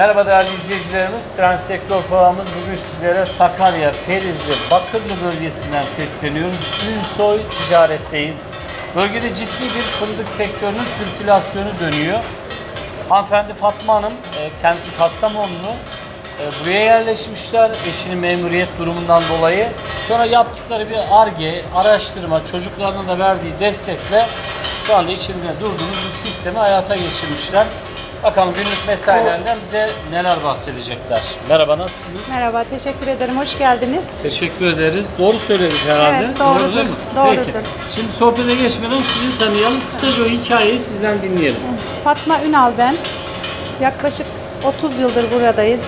Merhaba değerli izleyicilerimiz. Transsektör programımız bugün sizlere Sakarya, Ferizli, Bakırlı bölgesinden sesleniyoruz. Ünsoy ticaretteyiz. Bölgede ciddi bir fındık sektörünün sirkülasyonu dönüyor. Hanımefendi Fatma Hanım, e, kendisi Kastamonlu. E, Buraya yerleşmişler eşinin memuriyet durumundan dolayı. Sonra yaptıkları bir ARGE, araştırma, çocuklarının da verdiği destekle şu anda içinde durduğumuz bu sistemi hayata geçirmişler. Bakalım günlük mesailerinden bize neler bahsedecekler. Merhaba nasılsınız? Merhaba, teşekkür ederim. Hoş geldiniz. Teşekkür ederiz. Doğru söyledik herhalde. Evet, doğrudur. değil mi? Doğrudur. Peki. Şimdi sohbete geçmeden sizi tanıyalım. Kısaca o hikayeyi sizden dinleyelim. Fatma Ünal ben. Yaklaşık 30 yıldır buradayız.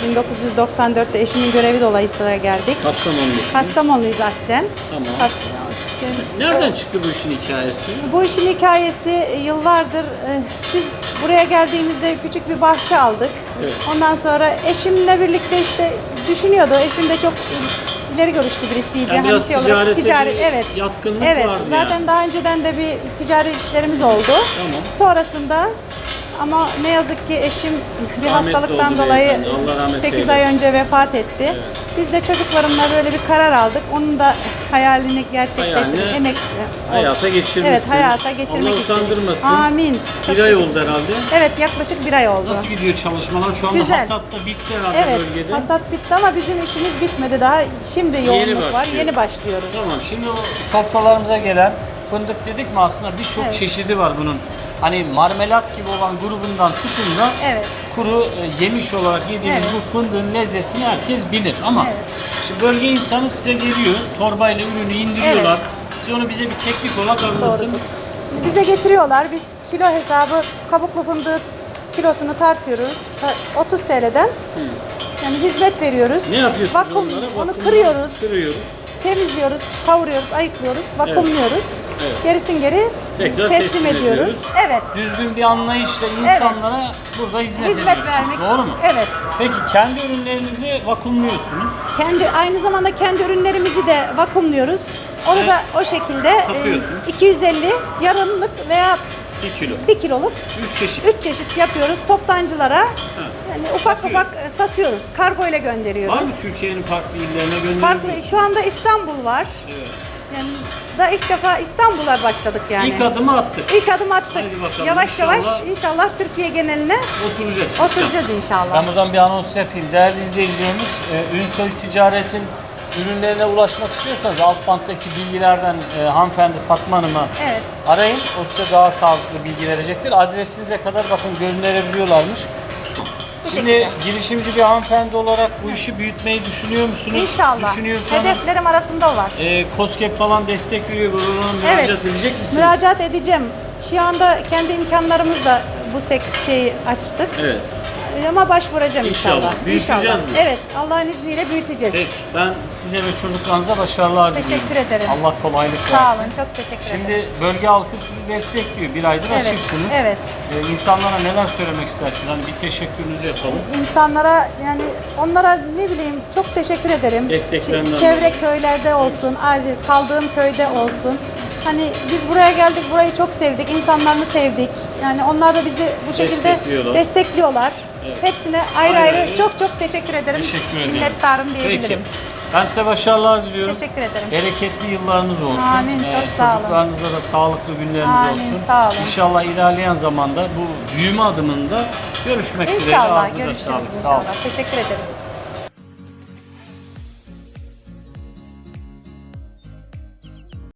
1994'te eşimin görevi dolayısıyla geldik. Kastamonlusunuz. Kastamonluyuz aslen. Tamam. Kastamonu. Nereden çıktı bu işin hikayesi? Bu işin hikayesi yıllardır e, biz buraya geldiğimizde küçük bir bahçe aldık. Evet. Ondan sonra eşimle birlikte işte düşünüyordu. Eşim de çok ileri görüşlü birisiydi. Yani biraz şey olarak bir evet. yatkınlık Evet. vardı Zaten yani. daha önceden de bir ticari işlerimiz oldu. Tamam. Sonrasında ama ne yazık ki eşim bir Rahmetli hastalıktan oldu dolayı beyefendi. Allah rahmet 8 ay eylesin. önce vefat etti. Biz de çocuklarımla böyle bir karar aldık. Onun da hayalini gerçekleştirdik. Hayalini Emek Hayata geçirmişsiniz. Evet, hayata geçirmek Allah istedik. utandırmasın. Amin. Çok Bir ay teşekkür- oldu herhalde. Evet, yaklaşık bir ay oldu. Nasıl gidiyor çalışmalar? Şu anda Güzel. hasat da bitti herhalde Evet, bölgede. hasat bitti ama bizim işimiz bitmedi daha. Şimdi yoğunluk var, başlıyoruz. yeni başlıyoruz. Tamam şimdi o sofralarımıza gelen fındık dedik mi aslında birçok Evet. çeşidi var bunun. Hani marmelat gibi olan grubundan tutun da Evet. kuru e, yemiş olarak yediğimiz Evet. bu fındığın lezzetini herkes bilir ama Evet. şimdi bölge insanı size geliyor torbayla ürünü indiriyorlar. Siz onu bize bir teknik olarak anlatın. Doğrudur. Şimdi bize getiriyorlar. Biz kilo hesabı kabuklu fındığı kilosunu tartıyoruz. Ta- 30 TL'den. Yani hizmet veriyoruz. Ne yapıyorsunuz Vakum, onlara? Onu Vakumla kırıyoruz, Kırıyoruz. temizliyoruz, kavuruyoruz, ayıklıyoruz, vakumluyoruz. Evet. Gerisin geri Tekrar teslim, teslim ediyoruz. ediyoruz. Evet. Düzgün bir anlayışla insanlara burada hizmet, Hizmet vermek. Doğru mu? Evet. Peki kendi ürünlerinizi vakumluyorsunuz. Kendi aynı zamanda kendi ürünlerimizi de vakumluyoruz. Onu Evet. da o şekilde e, Satıyorsunuz. 250 yarımlık veya 1 kilo. 1 kiloluk 3 çeşit. 3 çeşit yapıyoruz toptancılara. Yani ufak Satıyoruz. ufak e, satıyoruz. Kargo ile gönderiyoruz. Var mı Türkiye'nin farklı illerine gönderiyorsunuz? Farklı şu anda İstanbul var. Evet. Yani da ilk defa İstanbul'a başladık yani. İlk adımı attık. İlk adım attık. Hadi bakalım, Yavaş inşallah. yavaş inşallah Türkiye geneline Oturacak sistem. oturacağız inşallah. Ben buradan bir anons yapayım. Değerli izleyicilerimiz, e, Ünsoy Ticaret'in ürünlerine ulaşmak istiyorsanız alt banttaki bilgilerden e, hanımefendi Fatma Hanım'a Evet. arayın. O size daha sağlıklı bilgi verecektir. Adresinize kadar bakın gönderebiliyorlarmış. Şimdi girişimci bir hanımefendi olarak bu işi büyütmeyi düşünüyor musunuz? İnşallah. Düşünüyorsanız Hedeflerim arasında o var. e, COSGAP falan destek veriyor. Buradan müracaat Evet. edecek misiniz? Müracaat edeceğim. Şu anda kendi imkanlarımızla bu sek- şeyi açtık. Evet. Ama başvuracağım İnşallah. inşallah. Büyüteceğiz İnşallah. mi? Evet. Allah'ın izniyle büyüteceğiz. Peki ben size ve çocuklarınıza başarılar diliyorum. Teşekkür ederim. Allah kolaylık Sağ versin. olun. Çok teşekkür ederim. Şimdi bölge halkı sizi destekliyor. Bir aydır Evet, açıksınız. evet. Ee, insanlara neler söylemek istersiniz? Hani bir teşekkürünüzü yapalım. İnsanlara yani onlara ne bileyim çok teşekkür ederim. Desteklerinden Çevre köylerde olsun, kaldığım köyde olsun. Hani biz buraya geldik, burayı çok sevdik, insanlarını sevdik. Yani onlar da bizi bu şekilde Destekliyorlar. destekliyorlar. Evet. Hepsine ayrı Ayrı ayrı, çok çok teşekkür ederim. Teşekkür ederim. Minnettarım Peki. diyebilirim. Ben size başarılar diliyorum. Teşekkür ederim. Bereketli yıllarınız olsun. Amin, çok sağ olun. Çocuklarınızda da sağlıklı günleriniz Amin, olsun. sağ olun. İnşallah ilerleyen zamanda bu büyüme adımında görüşmek dileğiyle. İnşallah Ağzınıza görüşürüz sağlık. Sağ olun. inşallah. Teşekkür ederiz.